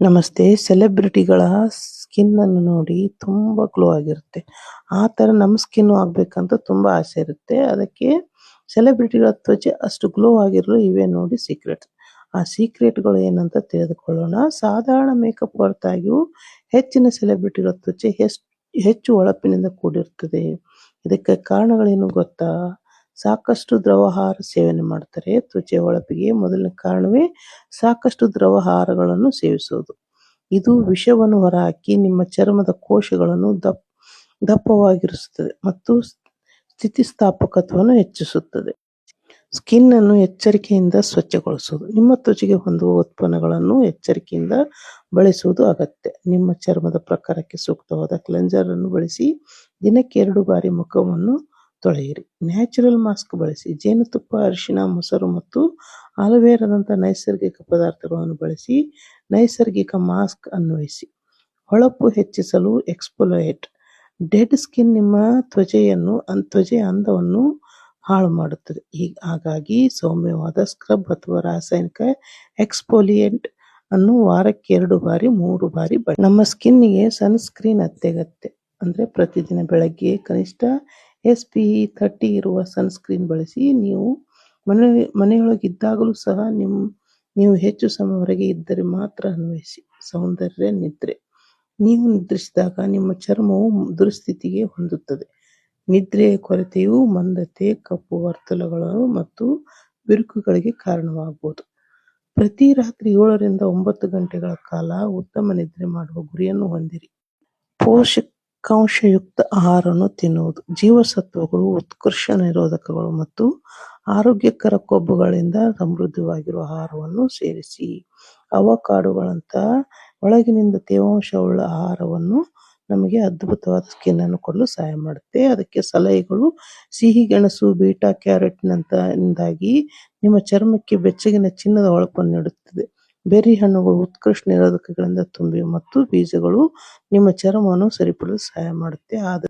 ನಮಸ್ತೆ. ಸೆಲೆಬ್ರಿಟಿಗಳ ಸ್ಕಿನ್ ಅನ್ನು ನೋಡಿ ತುಂಬಾ ಗ್ಲೋ ಆಗಿರುತ್ತೆ. ಆ ತರ ನಮ್ ಸ್ಕಿನ್ ಆಗ್ಬೇಕಂತ ತುಂಬಾ ಆಸೆ ಇರುತ್ತೆ. ಅದಕ್ಕೆ ಸೆಲೆಬ್ರಿಟಿಗಳ ತ್ವಚೆ ಅಷ್ಟು ಗ್ಲೋ ಆಗಿರಲು ಇವೇ ನೋಡಿ ಸೀಕ್ರೆಟ್. ಆ ಸೀಕ್ರೆಟ್ಗಳು ಏನಂತ ತಿಳಿದುಕೊಳ್ಳೋಣ. ಸಾಧಾರಣ ಮೇಕಪ್ ಹೊರತಾಗಿಯೂ ಹೆಚ್ಚಿನ ಸೆಲೆಬ್ರಿಟಿಗಳ ತ್ವಚೆ ಹೆಚ್ಚು ಹೆಚ್ಚು ಹೊಳಪಿನಿಂದ ಕೂಡಿರುತ್ತದೆ. ಇದಕ್ಕೆ ಕಾರಣಗಳೇನು ಗೊತ್ತಾ? ಸಾಕಷ್ಟು ದ್ರವಹಾರ ಸೇವನೆ ಮಾಡ್ತಾರೆ. ತ್ವಚೆ ಹೊಳಪಿಗೆ ಮೊದಲನೇ ಕಾರಣವೇ ಸಾಕಷ್ಟು ದ್ರವಹಾರಗಳನ್ನು ಸೇವಿಸುವುದು ಇದು ವಿಷವನ್ನು ಹೊರಹಾಕಿ ನಿಮ್ಮ ಚರ್ಮದ ಕೋಶಗಳನ್ನು ದಪ್, ದಪ್ಪವಾಗಿರಿಸುತ್ತದೆ ಮತ್ತು ಸ್ಥಿತಿಸ್ಥಾಪಕತ್ವವನ್ನು ಹೆಚ್ಚಿಸುತ್ತದೆ. ಸ್ಕಿನ್ ಅನ್ನು ಎಚ್ಚರಿಕೆಯಿಂದ ಸ್ವಚ್ಛಗೊಳಿಸುವುದು. ನಿಮ್ಮ ತ್ವಚೆಗೆ ಹೊಂದುವ ಉತ್ಪನ್ನಗಳನ್ನು ಎಚ್ಚರಿಕೆಯಿಂದ ಬಳಸುವುದು ಅಗತ್ಯ. ನಿಮ್ಮ ಚರ್ಮದ ಪ್ರಕಾರಕ್ಕೆ ಸೂಕ್ತವಾದ ಕ್ಲೆನ್ಸರ್ ಅನ್ನು ಬಳಸಿ ದಿನಕ್ಕೆ ಎರಡು ಬಾರಿ ಮುಖವನ್ನು ತೊಳೆಯಿರಿ. ನ್ಯಾಚುರಲ್ ಮಾಸ್ಕ್ ಬಳಸಿ ಜೇನುತುಪ್ಪ ಅರಿಶಿನ ಮೊಸರು ಮತ್ತು ಆಲೋವೆರಾದಂತಹ ನೈಸರ್ಗಿಕ ಪದಾರ್ಥಗಳನ್ನು ಬಳಸಿ ನೈಸರ್ಗಿಕ ಮಾಸ್ಕ್ ಅನ್ವಯಿಸಿ. ಹೊಳಪು ಹೆಚ್ಚಿಸಲು ಎಕ್ಸ್ಪೊಲೈಟ್ ಡೆಡ್ ಸ್ಕಿನ್ ನಿಮ್ಮ ತ್ವಚೆಯನ್ನು ತ್ವಚೆಯ ಅಂದವನ್ನು ಹಾಳು ಮಾಡುತ್ತದೆ. ಹೀಗ್- ಹಾಗಾಗಿ ಸೌಮ್ಯವಾದ ಸ್ಕ್ರಬ್ ಅಥವಾ ರಾಸಾಯನಿಕ ಎಕ್ಸ್ಪೋಲಿಯೆಂಟ್ ಅನ್ನು ವಾರಕ್ಕೆ ಎರಡು ಬಾರಿ, ಮೂರು ಬಾರಿ ನಮ್ಮ ಸ್ಕಿನ್ನಿಗೆ ಸನ್ಸ್ಕ್ರೀನ್ ಅತ್ಯಗತ್ಯ. ಅಂದ್ರೆ ಪ್ರತಿದಿನ ಬೆಳಗ್ಗೆ ಕನಿಷ್ಠ ಎಸ್ ಪಿ ಥರ್ಟಿ ಇರುವ ಸನ್ಸ್ಕ್ರೀನ್ ಬಳಸಿ ನೀವು ಮನೆ, ಮನೆಯೊಳಗಿದ್ದಾಗಲೂ ಸಹ ನಿಮ್ಮ ನೀವು ಹೆಚ್ಚು ಸಮಯವರೆಗೆ ಇದ್ದರೆ ಮಾತ್ರ ಅನ್ವಯಿಸಿ. ಸೌಂದರ್ಯ ನಿದ್ರೆ. ನೀವು ನಿದ್ರಿಸಿದಾಗ ನಿಮ್ಮ ಚರ್ಮವು ದುರಸ್ಥಿತಿಗೆ ಹೊಂದುತ್ತದೆ. ನಿದ್ರೆಯ ಕೊರತೆಯು ಮಂದತೆ, ಕಪ್ಪು ವರ್ತಲಗಳು ಮತ್ತು ಬಿರುಕುಗಳಿಗೆ ಕಾರಣವಾಗಬಹುದು. ಪ್ರತಿ ರಾತ್ರಿ ಏಳರಿಂದ ಒಂಬತ್ತು ಗಂಟೆಗಳ ಕಾಲ ಉತ್ತಮ ನಿದ್ರೆ ಮಾಡುವ ಗುರಿಯನ್ನು ಹೊಂದಿರಿ. ಪೋಷಕಾಂಶಯುಕ್ತ ಆಹಾರವನ್ನು ತಿನ್ನುವುದು. ಜೀವಸತ್ವಗಳು, ಉತ್ಕರ್ಷ ನಿರೋಧಕಗಳು ಮತ್ತು ಆರೋಗ್ಯಕರ ಕೊಬ್ಬುಗಳಿಂದ ಸಮೃದ್ಧವಾಗಿರುವ ಆಹಾರವನ್ನು ಸೇರಿಸಿ. ಅವಕಾಡುಗಳಂತಹ ಒಳಗಿನಿಂದ ತೇವಾಂಶವುಳ್ಳ ಆಹಾರವನ್ನು ನಮಗೆ ಅದ್ಭುತವಾದ ಸ್ಕಿನ್ ಅನ್ನು ಕೊಡಲು ಸಹಾಯ ಮಾಡುತ್ತೆ. ಅದಕ್ಕೆ ಸಲಹೆಗಳು, ಸಿಹಿ, ಗೆಣಸು, ಬೀಟಾ ಕ್ಯಾರೆಟ್ನಂತ ನಂತಹ ನಿಮ್ಮ ಚರ್ಮಕ್ಕೆ ಬೆಚ್ಚಗಿನ ಚಿನ್ನದ ಹೊಳಪನ್ನು ನೀಡುತ್ತದೆ. ಬೆರ್ರಿ ಹಣ್ಣುಗಳು ಉತ್ಕೃಷ್ಟ ನಿರೋಧಕಗಳಿಂದ ತುಂಬಿವೆ ಮತ್ತು ಬೀಜಗಳು ನಿಮ್ಮ ಚರ್ಮವನ್ನು ಸರಿಪಡಿಸಲು ಸಹಾಯ ಮಾಡುತ್ತೆ. ಆದ